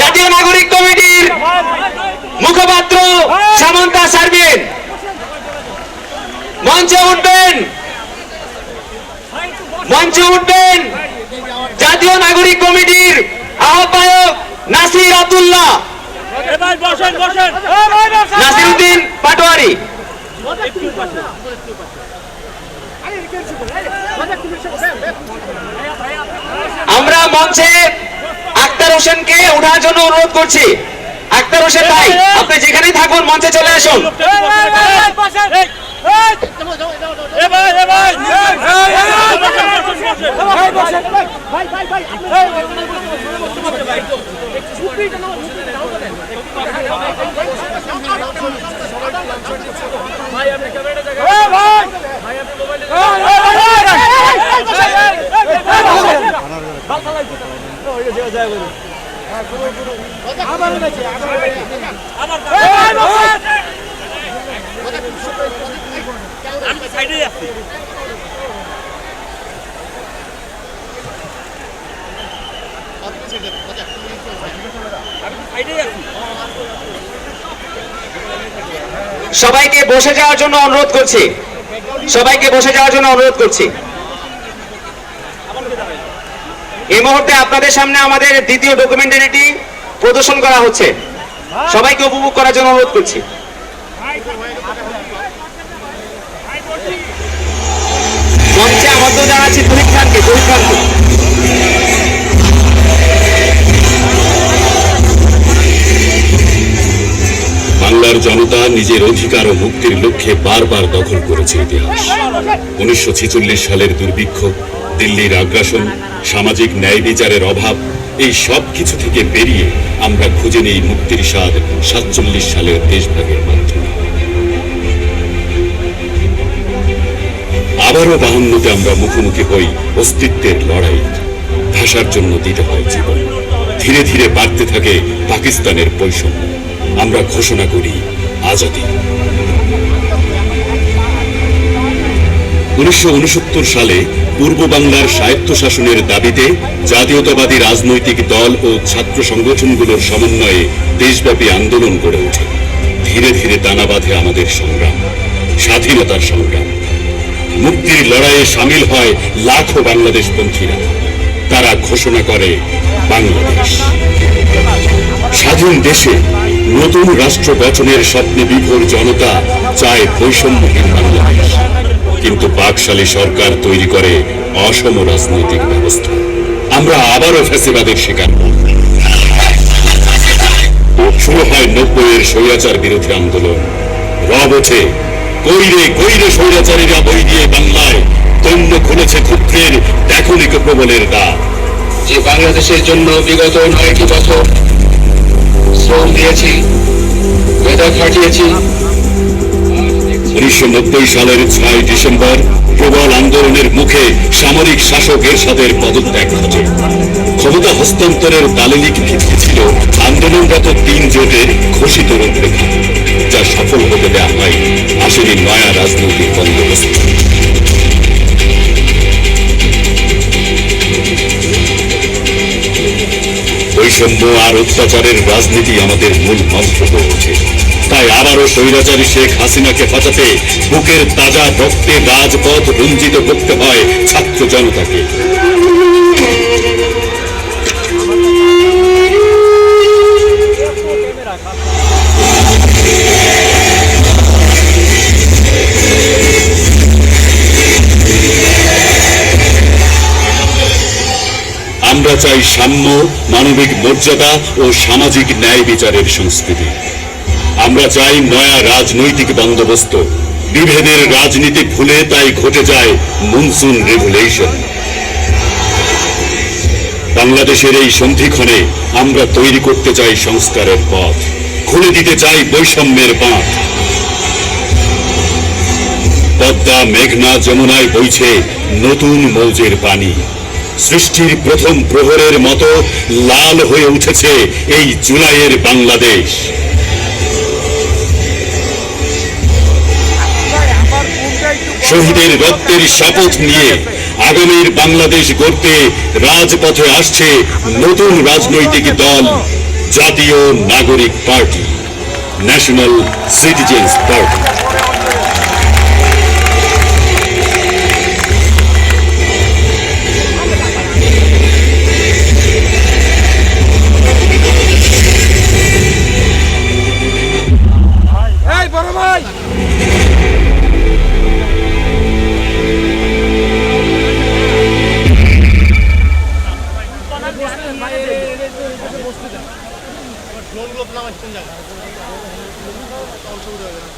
জাতীয় নাগরিক কমিটির মুখপাত্র সামন্তা সার্বিন। মঞ্চে উঠবেন। মঞ্চে উঠবেন জাতীয় নাগরিক কমিটির আহ্বায়ক নাসির বসেন বসেন। পাটোয়ারি। আমরা মঞ্চে আক্তার হোসেনকে ওঠার জন্য অনুরোধ করছি আক্তার হোসেন ভাই আপনি যেখানেই থাকুন মঞ্চে চলে আসুন ভাই ভাই আমি সবাইকে বসে যাওয়ার জন্য অনুরোধ করছি। সবাইকে বসে যাওয়ার জন্য অনুরোধ করছি। এই মুহূর্তে আপনাদের সামনে আমাদের দ্বিতীয় ডকুমেন্টারিটি প্রদর্শন করা হচ্ছে। সবাইকে উপভোগ করার জন্য অনুরোধ করছি। বাংলার জনতা নিজের অধিকার ও মুক্তির লক্ষ্যে বারবার দখল করেছে ইতিহাস। উনিশশো ছেচল্লিশ সালের দুর্ভিক্ষ, দিল্লির আগ্রাসন, সামাজিক ন্যায় বিচারের অভাব এই সব কিছু থেকে বেরিয়ে আমরা খুঁজে নেই মুক্তির স্বাদ সাতচল্লিশ সালের দেশভাগের মাধ্যমে। আবারও বাহান্নতে আমরা মুখোমুখি হই অস্তিত্বের লড়াই। ভাষার জন্য দিতে হয় জীবন। ধীরে ধীরে বাড়তে থাকে পাকিস্তানের বৈষম্য। আমরা ঘোষণা করি আজাদি। উনিশশো উনসত্তর সালে পূর্ব বাংলার স্বায়ত্তশাসনের দাবিতে জাতীয়তাবাদী রাজনৈতিক দল ও ছাত্র সংগঠনগুলোর সমন্বয়ে দেশব্যাপী আন্দোলন গড়ে ওঠে। ধীরে ধীরে দানা বাঁধে আমাদের সংগ্রাম, স্বাধীনতার সংগ্রাম। মুক্তির লড়াইয়ে সামিল হয় লাখো তারা ঘোষণা করে বাংলাদেশ। স্বাধীন দেশে নতুন রাষ্ট্র গঠনের স্বপ্নে বিভোর জনতা চায় বৈষম্যহীন বাংলাদেশ। কিন্তু পাকশালী সরকার তৈরি করে অসম রাজনৈতিক ব্যবস্থা। আমরা আবারও ফ্যাসিবাদের শিকার শুরু হয় নব্বইয়ের স্বৈরাচার বিরোধী আন্দোলন। রব ওঠে, কইরে কইরে স্বৈরাচারীরা বই দিয়ে বাংলায় দৈন্য খুলেছে ক্ষুদ্রের দেখনিক প্রবলের দ্বার যে বাংলাদেশের জন্য বিগত নয়টি বছর শ্রম দিয়েছি, মেধা খাটিয়েছি উনিশশো সালের ছয় ডিসেম্বর প্রবল আন্দোলনের মুখে সামরিক শাসক এরশাদের পদত্যাগ ঘটে। ক্ষমতা হস্তান্তরের দালিলিক ভিত্তি ছিল আন্দোলনরত তিন জোটের ঘোষিত রূপরেখা, যা সফল হতে দেওয়া হয় আসেনি নয়া রাজনৈতিক বন্দোবস্ত। বৈষম্য আর অত্যাচারের রাজনীতি আমাদের মূল মন্ত্র হয়ে ওঠে। তাই আবারও স্বৈরাচারী শেখ হাসিনাকে বাঁচাতে বুকের তাজা রক্তে রাজপথ রঞ্জিত করতে হয় ছাত্র জনতাকে। আমরা চাই সাম্য, মানবিক মর্যাদা ও সামাজিক ন্যায় বিচারের সংস্কৃতি। আমরা চাই নয়া রাজনৈতিক বন্দোবস্ত। বিভেদের রাজনীতি ভুলে তাই ঘটে যায় মনসুন রেভুলেশন বাংলাদেশের এই সন্ধিক্ষণে আমরা তৈরি করতে চাই সংস্কারের পথ। খুলে দিতে চাই বৈষম্যের বাঁধ। পদ্মা, মেঘনা যমুনায় বইছে নতুন মৌজের পানি। সৃষ্টির প্রথম প্রহরের মতো লাল হয়ে উঠেছে এই জুলাইয়ের বাংলাদেশ। শহীদের রক্তের শপথ নিয়ে আগামীর বাংলাদেশ গড়তে রাজপথে আসছে নতুন রাজনৈতিক দল, জাতীয় নাগরিক পার্টি ন্যাশনাল সিটিজেন্স পার্টি এই পাশে বসতে দেন আবার ড্রোনগুলো প্লাম আসছেন জায়গা অসুবিধা হবে না